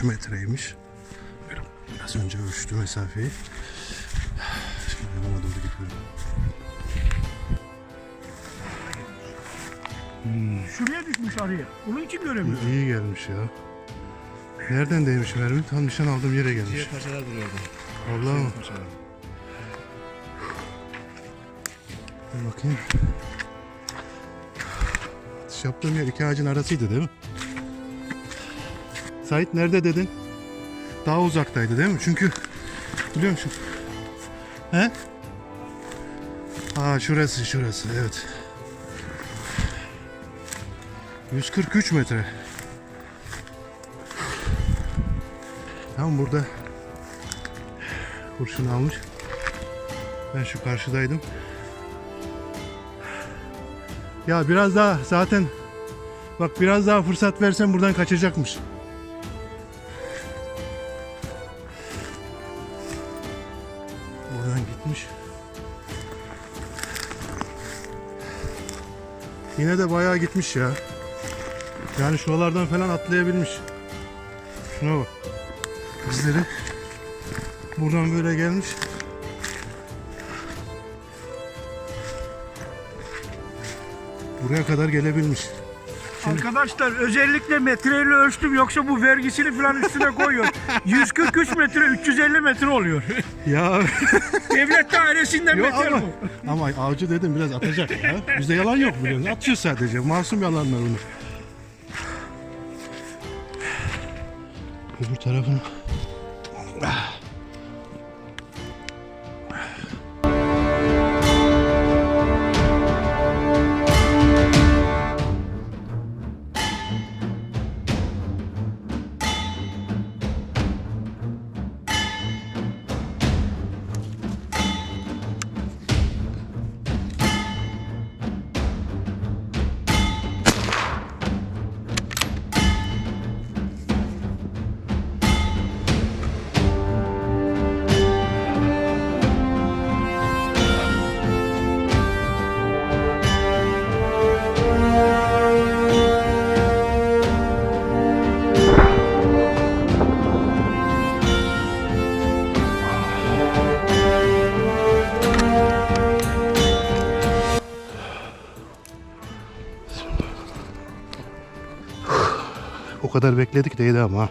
3 metreymiş. Biraz önce ölçtü mesafeyi. Şimdi yanına doğru gidiyorum. Şuraya düşmüş araya. Onun için göremiyorum. İyi gelmiş ya. Nereden değmiş mermi? Tam nişan aldığım yere gelmiş. Diğer parçalar duruyordu. Allah'ım. Bir bakayım. Atış yaptığım yer iki ağacın arasıydı değil mi? Sait nerede dedin? Daha uzaktaydı değil mi? Çünkü biliyor musun? He? Aa şurası şurası evet. 143 metre. Tam burada kurşun almış. Ben şu karşıdaydım. Ya biraz daha zaten bak biraz daha fırsat versen buradan kaçacakmış. Yine de bayağı gitmiş ya. Yani şuralardan falan atlayabilmiş. Şuna bak. İzleri buradan böyle gelmiş. Buraya kadar gelebilmiş. Arkadaşlar özellikle metreyle ölçtüm yoksa bu vergisini falan üstüne koyuyor. 143 metre 350 metre oluyor. Ya Devlet dairesinden Yok metre ama, bu. ama avcı dedim biraz atacak ya. Bizde yalan yok biliyorsun. Atıyor sadece. Masum yalanlar bunu. Öbür tarafını. O kadar bekledik değdi ama.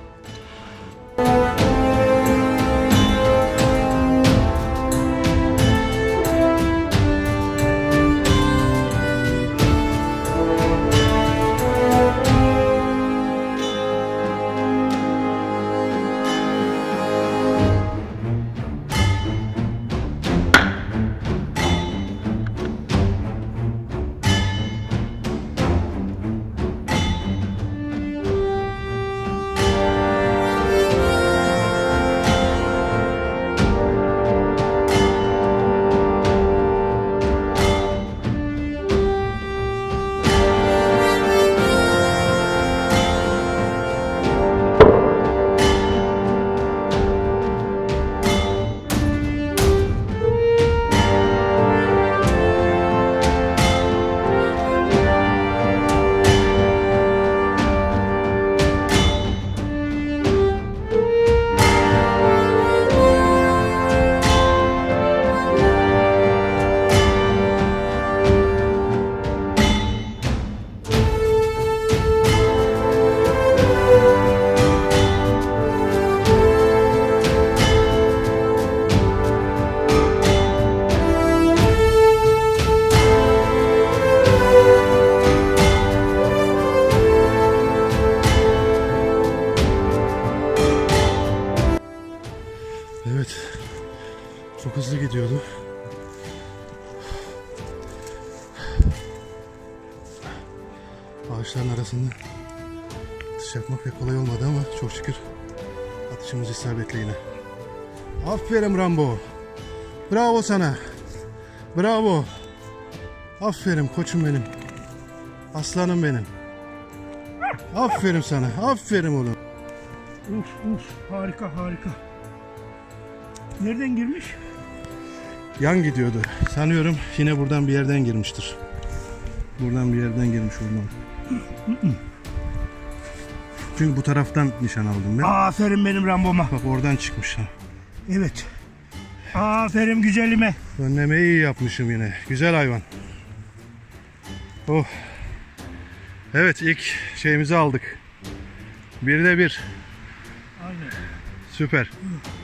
Aferin Rambo. Bravo sana. Bravo. Aferin koçum benim. Aslanım benim. Aferin sana. Aferin oğlum. Uf uf harika harika. Nereden girmiş? Yan gidiyordu. Sanıyorum yine buradan bir yerden girmiştir. Buradan bir yerden girmiş buradan. Çünkü bu taraftan nişan aldım ben. Aferin benim Rambo'ma. Bak oradan çıkmış. ha. Evet. Aferin güzelime. Önlemeyi iyi yapmışım yine. Güzel hayvan. Oh. Evet ilk şeyimizi aldık. Bir de bir. Aynen. Süper. Bakayım.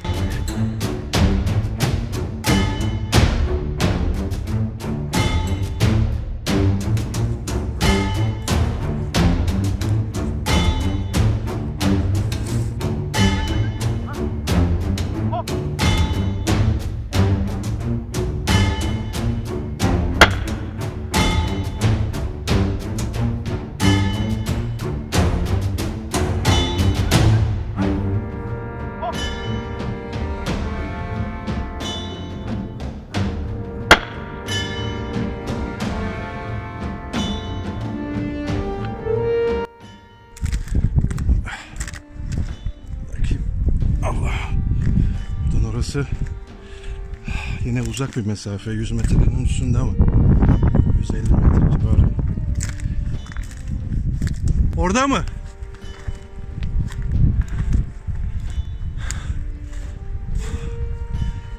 Buradan orası yine uzak bir mesafe. 100 metrenin üstünde ama 150 metre civarı. Orada mı?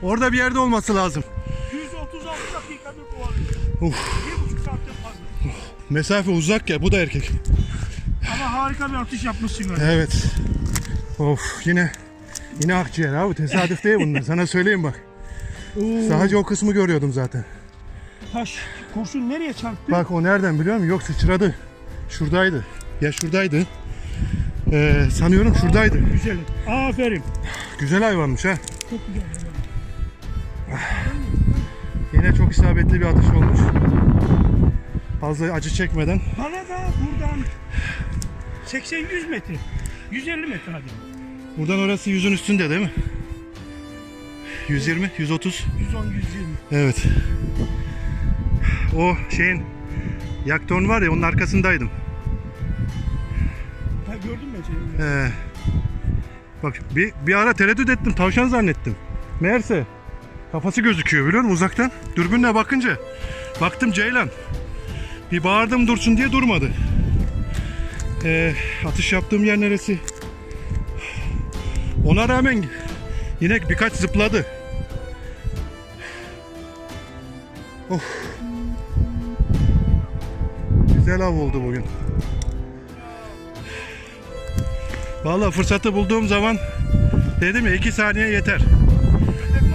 Orada bir yerde olması lazım. 136 dakikadır kovalıyor. Uf. Bir buçuk saatten fazla. Mesafe uzak ya bu da erkek. Ama harika bir atış yapmışsın öyle. Evet. Of yine yine akciğer abi tesadüf değil bunlar. Sana söyleyeyim bak. Sadece o kısmı görüyordum zaten. Taş, kurşun nereye çarptı? Bak o nereden biliyor musun? Yok sıçradı. Şuradaydı. Ya şuradaydı. Ee, sanıyorum şuradaydı. Güzel. Aferin. Güzel hayvanmış ha. Çok güzel. Yine çok isabetli bir atış olmuş. Fazla acı çekmeden. Bana da buradan 80-100 metre. 150 metre hadi. Buradan orası yüzün üstünde değil mi? 120, 130. 110-120. Evet. O şeyin yaktorn var ya onun arkasındaydım. Ha, gördün mü seni? Ee, bak bir, bir ara tereddüt ettim. Tavşan zannettim. Meğerse kafası gözüküyor biliyor musun uzaktan? Dürbünle bakınca baktım ceylan. Bir bağırdım dursun diye durmadı. Ee, atış yaptığım yer neresi? Ona rağmen yine birkaç zıpladı. Of. Güzel av oldu bugün. Vallahi fırsatı bulduğum zaman dedim ya iki saniye yeter.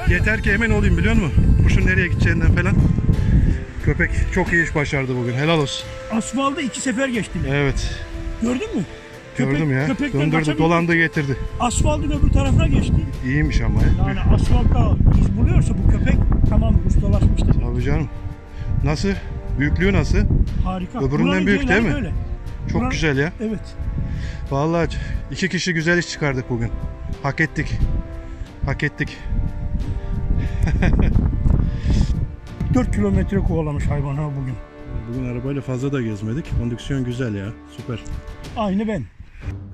Yeter ki emin olayım biliyor musun? Kuşun nereye gideceğinden falan. Köpek çok iyi iş başardı bugün. Helal olsun. Asfalda iki sefer geçtiler. Evet. Gördün mü? Köpek- Gördüm ya. köpekten Döndürdü, kaçabildi. dolandı getirdi. Asfaltın öbür tarafına geçti. İyiymiş ama ya. Yani asfaltta iz buluyorsa bu köpek tamam ustalaşmıştır. Tabii canım. Nasıl? Büyüklüğü nasıl? Harika. Öbüründen Buranın büyük değil mi? Böyle. Çok Buranın- güzel ya. Evet. Vallahi iki kişi güzel iş çıkardık bugün. Hak ettik. Hak ettik. 4 kilometre kovalamış hayvan ha bugün. Bugün arabayla fazla da gezmedik. Kondüksiyon güzel ya. Süper. Aynı ben. you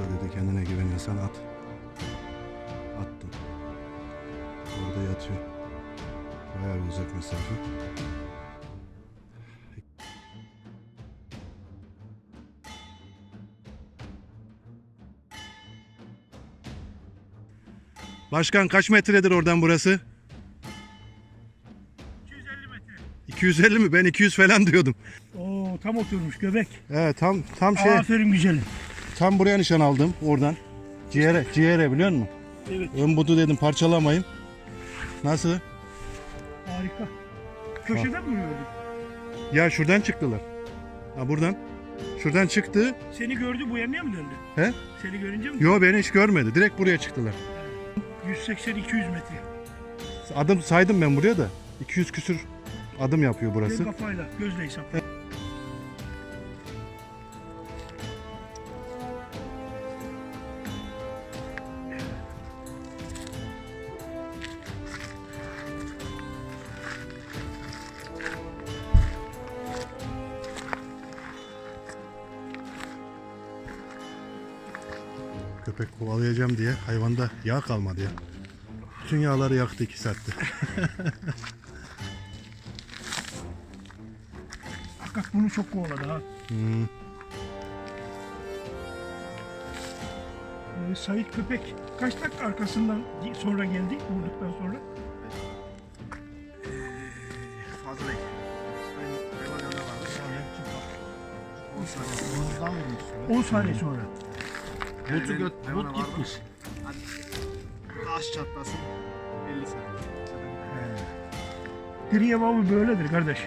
Da dedi kendine güveniyorsan at. Attım. Orada yatıyor. Bayağı bir uzak mesafe. Başkan kaç metredir oradan burası? 250 metre. 250 mi? Ben 200 falan diyordum. Oo tam oturmuş göbek. Evet tam tam şey Aferin güzelim. Tam buraya nişan aldım oradan. Ciğere ciğere biliyor musun? Evet Ön budu dedim parçalamayın. Nasıl? harika. Köşede mi gördün? Ya şuradan çıktılar. Ha buradan. Şuradan çıktı. Seni gördü bu yanına mı döndü? He? Seni görünce mi? Yo beni hiç görmedi. Direkt buraya çıktılar. 180-200 metre. Adım saydım ben buraya da. 200 küsür adım yapıyor burası. Benim kafayla gözle hesapla. Kovalayacağım diye hayvanda yağ kalmadı ya. Bütün yağları yaktı 2 saatte. Fakat bunu çok kovaladı ha. Hmm. Ee, Sait köpek kaç dakika arkasından sonra geldi vurduktan sonra? Fazla değil. Hayvan vardı. 10 saniye. Mı 10 saniye sonra. Benim göt, vardı. gitmiş. Taş çatlasın. 50 saniye. Griye babı böyledir kardeş.